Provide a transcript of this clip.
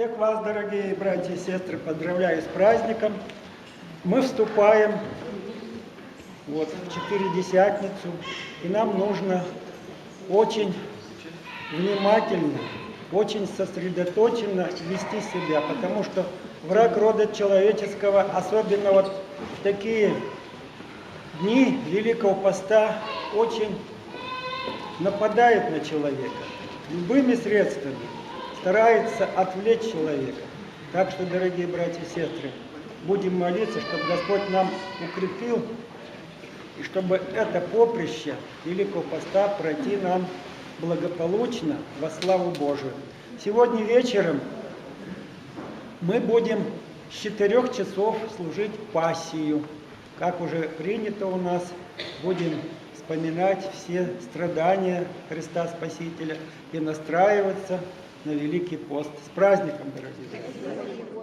Всех вас, дорогие братья и сестры, поздравляю с праздником. Мы вступаем вот, в Четыредесятницу, и нам нужно очень внимательно, очень сосредоточенно вести себя, потому что враг рода человеческого, особенно вот в такие дни Великого Поста, очень нападает на человека любыми средствами, старается отвлечь человека. Так что, дорогие братья и сестры, будем молиться, чтобы Господь нам укрепил, и чтобы это поприще Великого Поста пройти нам благополучно во славу Божию. Сегодня вечером мы будем с четырех часов служить пассию. Как уже принято у нас, будем вспоминать все страдания Христа Спасителя и настраиваться на Великий пост. С праздником, дорогие!